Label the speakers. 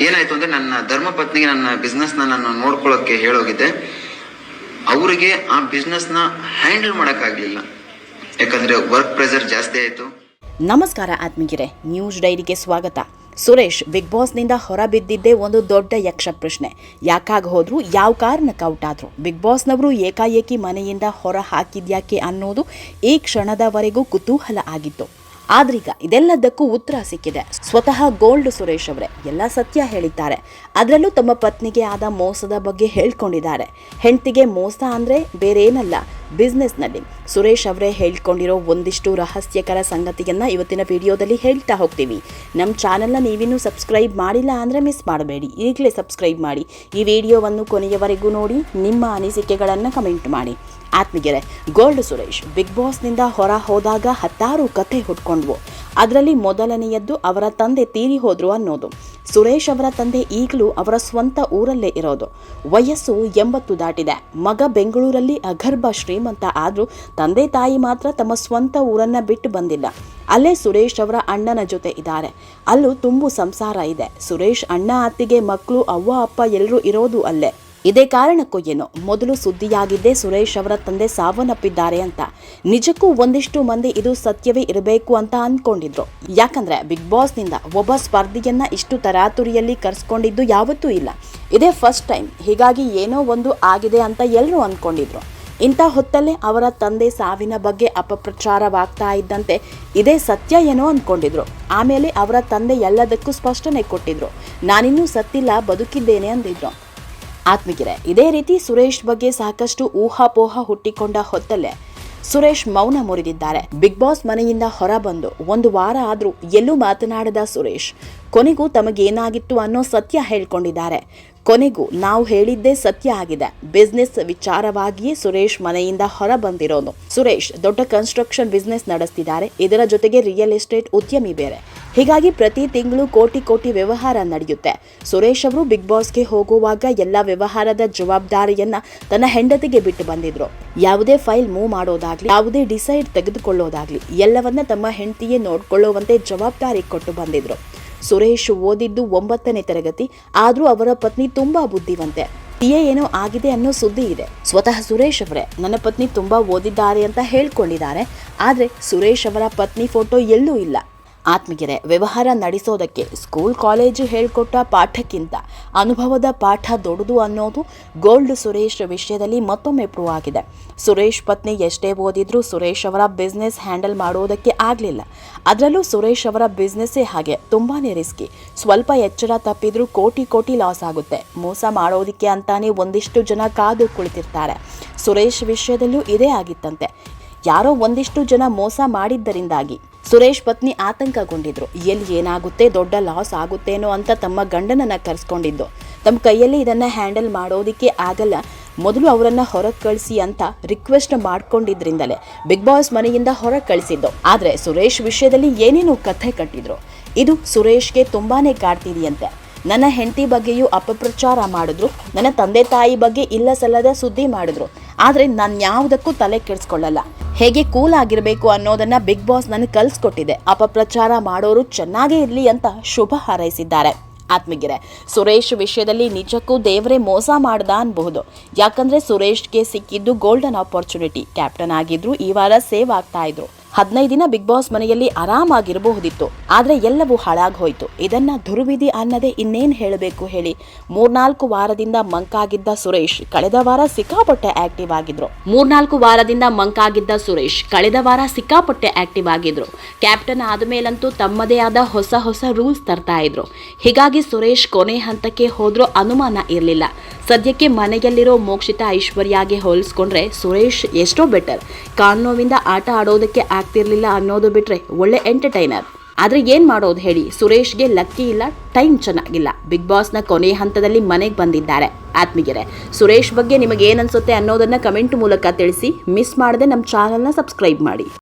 Speaker 1: ಏನಾಯ್ತು ಅಂದ್ರೆ ನನ್ನ ಧರ್ಮಪತ್ನಿಗೆ ನನ್ನ ಬಿಸ್ನೆಸ್ನ ನಾನು ನೋಡ್ಕೊಳ್ಳೋಕೆ ಹೇಳೋಗಿದ್ದೆ. ಅವರಿಗೆ ಆ ಬಿಸ್ನೆಸ್ನ ಹ್ಯಾಂಡಲ್ ಮಾಡೋಕ್ಕಾಗಲಿಲ್ಲ. ಯಾಕಂದ್ರೆ ವರ್ಕ್ ಪ್ರೆಷರ್ ಜಾಸ್ತಿ ಆಯಿತು.
Speaker 2: ನಮಸ್ಕಾರ ಆತ್ಮೀಗಿರೆ ನ್ಯೂಸ್ ಡೈರಿಗೆ ಸ್ವಾಗತ. ಸುರೇಶ್ ಬಿಗ್ ಬಾಸ್ನಿಂದ ಹೊರಬಿದ್ದಿದ್ದೇ ಒಂದು ದೊಡ್ಡ ಯಕ್ಷ ಪ್ರಶ್ನೆ. ಯಾಕಾಗ ಹೋದ್ರು, ಯಾವ ಕಾರಣಕ್ಕೆ ಔಟ್ ಆದ್ರು? ಬಿಗ್ ಬಾಸ್ನವರು ಏಕಾಏಕಿ ಮನೆಯಿಂದ ಹೊರ ಹಾಕಿದ್ಯಾಕೆ ಅನ್ನೋದು ಈ ಕ್ಷಣದವರೆಗೂ ಕುತೂಹಲ ಆಗಿತ್ತು. ಆದ್ರೀಗ ಇದೆಲ್ಲದಕ್ಕೂ ಉತ್ತರ ಸಿಕ್ಕಿದೆ. ಸ್ವತಃ ಗೋಲ್ಡ್ ಸುರೇಶ್ ಅವರೇ, ಎಲ್ಲ ಸತ್ಯ ಹೇಳಿದ್ದಾರೆ. ಅದರಲ್ಲೂ ತಮ್ಮ ಪತ್ನಿಗೆ ಆದ ಮೋಸದ ಬಗ್ಗೆ ಹೇಳ್ಕೊಂಡಿದ್ದಾರೆ. ಹೆಂಡತಿಗೆ ಮೋಸ ಅಂದ್ರೆ ಬೇರೇನಲ್ಲ ಬಿಸ್ನೆಸ್ನಲ್ಲಿ. ಸುರೇಶ್ ಅವರೇ ಹೇಳ್ಕೊಂಡಿರೋ ಒಂದಿಷ್ಟು ರಹಸ್ಯಕರ ಸಂಗತಿಯನ್ನು ಇವತ್ತಿನ ವಿಡಿಯೋದಲ್ಲಿ ಹೇಳ್ತಾ ಹೋಗ್ತೀವಿ. ನಮ್ಮ ಚಾನೆಲ್ನ ನೀವಿನ್ನೂ ಸಬ್ಸ್ಕ್ರೈಬ್ ಮಾಡಿಲ್ಲ ಅಂದರೆ ಮಿಸ್ ಮಾಡಬೇಡಿ. ಈಗಲೇ ಸಬ್ಸ್ಕ್ರೈಬ್ ಮಾಡಿ. ಈ ವಿಡಿಯೋವನ್ನು ಕೊನೆಯವರೆಗೂ ನೋಡಿ, ನಿಮ್ಮ ಅನಿಸಿಕೆಗಳನ್ನು ಕಮೆಂಟ್ ಮಾಡಿ. ಆತ್ಮೀಗೆರೆ ಗೋಲ್ಡ್ ಸುರೇಶ್ ಬಿಗ್ ಬಾಸ್ನಿಂದ ಹೊರ ಹೋದಾಗ ಹತ್ತಾರು ಕಥೆ ಹುಟ್ಕೊಂಡ್ವು. ಅದರಲ್ಲಿ ಮೊದಲನೆಯದ್ದು ಅವರ ತಂದೆ ತೀರಿ ಹೋದರು ಅನ್ನೋದು. ಸುರೇಶ್ ಅವರ ತಂದೆ ಈಗಲೂ ಅವರ ಸ್ವಂತ ಊರಲ್ಲೇ ಇರೋದು. ವಯಸ್ಸು ಎಂಬತ್ತು ದಾಟಿದೆ. ಮಗ ಬೆಂಗಳೂರಲ್ಲಿ ಅಗರ್ಭ ಶ್ರೀಮಂತ ಆದರೂ ತಂದೆ ತಾಯಿ ಮಾತ್ರ ತಮ್ಮ ಸ್ವಂತ ಊರನ್ನ ಬಿಟ್ಟು ಬಂದಿಲ್ಲ. ಅಲ್ಲೇ ಸುರೇಶ್ ಅವರ ಅಣ್ಣನ ಜೊತೆ ಇದ್ದಾರೆ. ಅಲ್ಲೂ ತುಂಬು ಸಂಸಾರ ಇದೆ. ಸುರೇಶ್ ಅಣ್ಣ ಅತ್ತಿಗೆ ಮಕ್ಕಳು ಅವ್ವ ಅಪ್ಪ ಎಲ್ಲರೂ ಇರೋದು ಅಲ್ಲೇ. ಇದೇ ಕಾರಣಕ್ಕೂ ಏನೋ, ಮೊದಲು ಸುದ್ದಿಯಾಗಿದ್ದೇ ಸುರೇಶ್ ಅವರ ತಂದೆ ಸಾವನ್ನಪ್ಪಿದ್ದಾರೆ ಅಂತ. ನಿಜಕ್ಕೂ ಒಂದಿಷ್ಟು ಮಂದಿ ಇದು ಸತ್ಯವೇ ಇರಬೇಕು ಅಂತ ಅಂದ್ಕೊಂಡಿದ್ರು ಯಾಕಂದ್ರೆ ಬಿಗ್ ಬಾಸ್ನಿಂದ ಒಬ್ಬ ಸ್ಪರ್ಧಿಯನ್ನ ಇಷ್ಟು ತರಾತುರಿಯಲ್ಲಿ ಕರೆಸ್ಕೊಂಡಿದ್ದು ಯಾವತ್ತೂ ಇಲ್ಲ. ಇದೇ ಫಸ್ಟ್ ಟೈಮ್ ಹೀಗಾಗಿ ಏನೋ ಒಂದು ಆಗಿದೆ ಅಂತ ಎಲ್ಲರೂ ಅಂದ್ಕೊಂಡಿದ್ರು ಇಂಥ ಹೊತ್ತಲ್ಲೇ ಅವರ ತಂದೆ ಸಾವಿನ ಬಗ್ಗೆ ಅಪಪ್ರಚಾರವಾಗ್ತಾ ಇದ್ದಂತೆ ಇದೇ ಸತ್ಯ ಏನೋ ಅಂದ್ಕೊಂಡಿದ್ರು ಆಮೇಲೆ ಅವರ ತಂದೆ ಎಲ್ಲದಕ್ಕೂ ಸ್ಪಷ್ಟನೆ ಕೊಟ್ಟಿದ್ರು. ನಾನಿನ್ನೂ ಸತ್ತಿಲ್ಲ, ಬದುಕಿದ್ದೇನೆ ಅಂದಿದ್ರು. ಆತ್ಮಿಗಿರೆ ಇದೇ ರೀತಿ ಸುರೇಶ್ ಬಗ್ಗೆ ಸಾಕಷ್ಟು ಊಹಾಪೋಹ ಹುಟ್ಟಿಕೊಂಡ ಹೊತ್ತಲ್ಲೇ ಸುರೇಶ್ ಮೌನ ಮುರಿದಿದ್ದಾರೆ. ಬಿಗ್ ಬಾಸ್ ಮನೆಯಿಂದ ಹೊರಬಂದು ಒಂದು ವಾರ ಆದರೂ ಎಲ್ಲೂ ಮಾತನಾಡದ ಸುರೇಶ್, ಕೊನೆಗೂ ತಮಗೇನಾಗಿತ್ತು ಅನ್ನೋ ಸತ್ಯ ಹೇಳ್ಕೊಂಡಿದ್ದಾರೆ. ಕೊನೆಗೂ ನಾವು ಹೇಳಿದ್ದೇ ಸತ್ಯ ಆಗಿದೆ. ಬಿಸ್ನೆಸ್ ವಿಚಾರವಾಗಿಯೇ ಸುರೇಶ್ ಮನೆಯಿಂದ ಹೊರ ಬಂದಿರೋನು ಸುರೇಶ್ ದೊಡ್ಡ ಕನ್ಸ್ಟ್ರಕ್ಷನ್ ಬಿಸ್ನೆಸ್ ನಡೆಸ್ತಿದ್ದಾರೆ. ಇದರ ಜೊತೆಗೆ ರಿಯಲ್ ಎಸ್ಟೇಟ್ ಉದ್ಯಮಿ ಬೇರೆ. ಹೀಗಾಗಿ ಪ್ರತಿ ತಿಂಗಳು ಕೋಟಿ ಕೋಟಿ ವ್ಯವಹಾರ ನಡೆಯುತ್ತೆ. ಸುರೇಶ್ ಅವರು ಬಿಗ್ ಬಾಸ್ಗೆ ಹೋಗುವಾಗ ಎಲ್ಲ ವ್ಯವಹಾರದ ಜವಾಬ್ದಾರಿಯನ್ನ ತನ್ನ ಹೆಂಡತಿಗೆ ಬಿಟ್ಟು ಬಂದಿದ್ರು. ಯಾವುದೇ ಫೈಲ್ ಮೂವ್ ಮಾಡೋದಾಗ್ಲಿ, ಯಾವುದೇ ಡಿಸೈಡ್ ತೆಗೆದುಕೊಳ್ಳೋದಾಗ್ಲಿ, ಎಲ್ಲವನ್ನ ತಮ್ಮ ಹೆಂಡತಿಯೇ ನೋಡ್ಕೊಳ್ಳುವಂತೆ ಜವಾಬ್ದಾರಿ ಕೊಟ್ಟು ಬಂದಿದ್ರು. ಸುರೇಶ್ ಓದಿದ್ದು ಒಂಬತ್ತನೇ ತರಗತಿ, ಆದ್ರೂ ಅವರ ಪತ್ನಿ ತುಂಬಾ ಬುದ್ಧಿವಂತೆ. ಟಿಎ ಏನೋ ಆಗಿದೆ ಅನ್ನೋ ಸುದ್ದಿ ಇದೆ. ಸ್ವತಃ ಸುರೇಶ್ ಅವರೇ ನನ್ನ ಪತ್ನಿ ತುಂಬಾ ಓದಿದ್ದಾರೆ ಅಂತ ಹೇಳ್ಕೊಂಡಿದ್ದಾರೆ. ಆದ್ರೆ ಸುರೇಶ್ ಅವರ ಪತ್ನಿ ಫೋಟೋ ಎಲ್ಲೂ ಇಲ್ಲ. ಆತ್ಮಗೆರೆ ವ್ಯವಹಾರ ನಡೆಸೋದಕ್ಕೆ ಸ್ಕೂಲ್ ಕಾಲೇಜು ಹೇಳಿಕೊಟ್ಟ ಪಾಠಕ್ಕಿಂತ ಅನುಭವದ ಪಾಠ ದೊಡ್ಡದು ಅನ್ನೋದು ಗೋಲ್ಡ್ ಸುರೇಶ್ ವಿಷಯದಲ್ಲಿ ಮತ್ತೊಮ್ಮೆ ಪ್ರೂವ್ ಆಗಿದೆ. ಸುರೇಶ್ ಪತ್ನಿ ಎಷ್ಟೇ ಓದಿದ್ರೂ ಸುರೇಶ್ ಅವರ ಬಿಸ್ನೆಸ್ ಹ್ಯಾಂಡಲ್ ಮಾಡೋದಕ್ಕೆ ಆಗಲಿಲ್ಲ. ಅದರಲ್ಲೂ ಸುರೇಶ್ ಅವರ ಬಿಸ್ನೆಸ್ಸೇ ಹಾಗೆ ತುಂಬಾ ರಿಸ್ಕಿ ಸ್ವಲ್ಪ ಎಚ್ಚರ ತಪ್ಪಿದ್ರೂ ಕೋಟಿ ಕೋಟಿ ಲಾಸ್ ಆಗುತ್ತೆ. ಮೋಸ ಮಾಡೋದಕ್ಕೆ ಅಂತಾನೆ ಒಂದಿಷ್ಟು ಜನ ಕಾದು ಕುಳಿತಿರ್ತಾರೆ. ಸುರೇಶ್ ವಿಷಯದಲ್ಲೂ ಇದೇ ಆಗಿತ್ತಂತೆ. ಯಾರೋ ಒಂದಿಷ್ಟು ಜನ ಮೋಸ ಮಾಡಿದ್ದರಿಂದಾಗಿ ಸುರೇಶ್ ಪತ್ನಿ ಆತಂಕಗೊಂಡಿದ್ರು. ಎಲ್ಲಿ ಏನಾಗುತ್ತೆ, ದೊಡ್ಡ ಲಾಸ್ ಆಗುತ್ತೇನೋ ಅಂತ ತಮ್ಮ ಗಂಡನನ್ನ ಕರೆಸ್ಕೊಂಡಿದ್ದು. ತಮ್ಮ ಕೈಯಲ್ಲಿ ಇದನ್ನ ಹ್ಯಾಂಡಲ್ ಮಾಡೋದಿಕ್ಕೆ ಆಗಲ್ಲ. ಮೊದಲು ಅವರನ್ನು ಹೊರಗೆ ಕಳಿಸಿ ಅಂತ ರಿಕ್ವೆಸ್ಟ್ ಮಾಡ್ಕೊಂಡಿದ್ರಿಂದಲೇ ಬಿಗ್ ಬಾಸ್ ಮನೆಯಿಂದ ಹೊರಗೆ ಕಳಿಸಿದ್ದು. ಆದ್ರೆ ಸುರೇಶ್ ವಿಷಯದಲ್ಲಿ ಏನೇನು ಕಥೆ ಕಟ್ಟಿದ್ರು. ಇದು ಸುರೇಶ್ಗೆ ತುಂಬಾನೇ ಕಾಡ್ತಿದೆಯಂತೆ. ನನ್ನ ಹೆಂಡತಿ ಬಗ್ಗೆಯೂ ಅಪಪ್ರಚಾರ ಮಾಡಿದ್ರು. ನನ್ನ ತಂದೆ ತಾಯಿ ಬಗ್ಗೆ ಇಲ್ಲ ಸಲ್ಲದ ಸುದ್ದಿ ಮಾಡಿದ್ರು. ಆದ್ರೆ ನಾನು ಯಾವುದಕ್ಕೂ ತಲೆ ಕೆಡಿಸ್ಕೊಳ್ಳಲ್ಲ. ಹೇಗೆ ಕೂಲ್ ಆಗಿರಬೇಕು ಅನ್ನೋದನ್ನ ಬಿಗ್ ಬಾಸ್ ನನಗೆ ಕಲಿಸ್ಕೊಟ್ಟಿದೆ. ಅಪಪ್ರಚಾರ ಮಾಡೋರು ಚೆನ್ನಾಗೇ ಇರಲಿ ಅಂತ ಶುಭ ಹಾರೈಸಿದ್ದಾರೆ. ಆತ್ಮಗಿರೆ ಸುರೇಶ್ ವಿಷಯದಲ್ಲಿ ನಿಜಕ್ಕೂ ದೇವರೇ ಮೋಸ ಮಾಡ್ದ ಅನ್ಬಹುದು. ಯಾಕಂದ್ರೆ ಸುರೇಶ್ಗೆ ಸಿಕ್ಕಿದ್ದು ಗೋಲ್ಡನ್ ಆಪರ್ಚುನಿಟಿ ಕ್ಯಾಪ್ಟನ್ ಆಗಿದ್ರು ಈ ವಾರ ಸೇವ್ ಆಗ್ತಾ ಇದ್ರು. ಹದಿನೈದು ದಿನ ಬಿಗ್ ಬಾಸ್ ಮನೆಯಲ್ಲಿ ಆರಾಮಾಗಿರಬಹುದಿತ್ತು. ಆದರೆ ಎಲ್ಲವೂ ಹಾಳಾಗಿ ಹೋಯಿತು ಇದನ್ನ ದುರ್ವಿಧಿ ಅನ್ನದೇ ಇನ್ನೇನು ಹೇಳಬೇಕು ಹೇಳಿ. ಮೂರ್ನಾಲ್ಕು ವಾರದಿಂದ ಮಂಕಾಗಿದ್ದ ಸುರೇಶ್ ಕಳೆದ ವಾರ ಸಿಕ್ಕಾಪಟ್ಟೆ ಆಕ್ಟಿವ್ ಆಗಿದ್ರು. ಮೂರ್ನಾಲ್ಕು ವಾರದಿಂದ ಮಂಕಾಗಿದ್ದ ಸುರೇಶ್ ಕಳೆದ ವಾರ ಸಿಕ್ಕಾಪಟ್ಟೆ ಆಕ್ಟಿವ್ ಆಗಿದ್ರು. ಕ್ಯಾಪ್ಟನ್ ಆದಮೇಲಂತೂ ತಮ್ಮದೇ ಆದ ಹೊಸ ಹೊಸ ರೂಲ್ಸ್ ತರ್ತಾ ಇದ್ರು. ಹೀಗಾಗಿ ಸುರೇಶ್ ಕೊನೆ ಹಂತಕ್ಕೆ ಹೋದ್ರೂ ಅನುಮಾನ ಇರಲಿಲ್ಲ. ಸದ್ಯಕ್ಕೆ ಮನೆಯಲ್ಲಿರೋ ಮೋಕ್ಷಿತ ಐಶ್ವರ್ಯಾಗೆ ಹೋಲಿಸ್ಕೊಂಡ್ರೆ ಸುರೇಶ್ ಎಷ್ಟೋ ಬೆಟರ್. ಕಾನ್ನೋವಿಂದ ಆಟ ಆಡೋದಕ್ಕೆ ಆಗ್ತಿರ್ಲಿಲ್ಲ ಅನ್ನೋದು ಬಿಟ್ರೆ ಒಳ್ಳೆ ಎಂಟರ್ಟೈನರ್ ಆದ್ರೆ ಏನು ಮಾಡೋದು ಹೇಳಿ, ಸುರೇಶ್ಗೆ ಲಕ್ಕಿ ಇಲ್ಲ ಟೈಮ್ ಚೆನ್ನಾಗಿಲ್ಲ. ಬಿಗ್ ಬಾಸ್ನ ಕೊನೆ ಹಂತದಲ್ಲಿ ಮನೆಗೆ ಬಂದಿದ್ದಾರೆ. ಆತ್ಮೀಗೆರೆ ಸುರೇಶ್ ಬಗ್ಗೆ ನಿಮಗೆ ಏನನ್ಸುತ್ತೆ ಅನ್ನೋದನ್ನ ಕಮೆಂಟ್ ಮೂಲಕ ತಿಳಿಸಿ ಮಿಸ್ ಮಾಡದೆ ನಮ್ಮ ಚಾನಲ್ನ ಸಬ್ಸ್ಕ್ರೈಬ್ ಮಾಡಿ.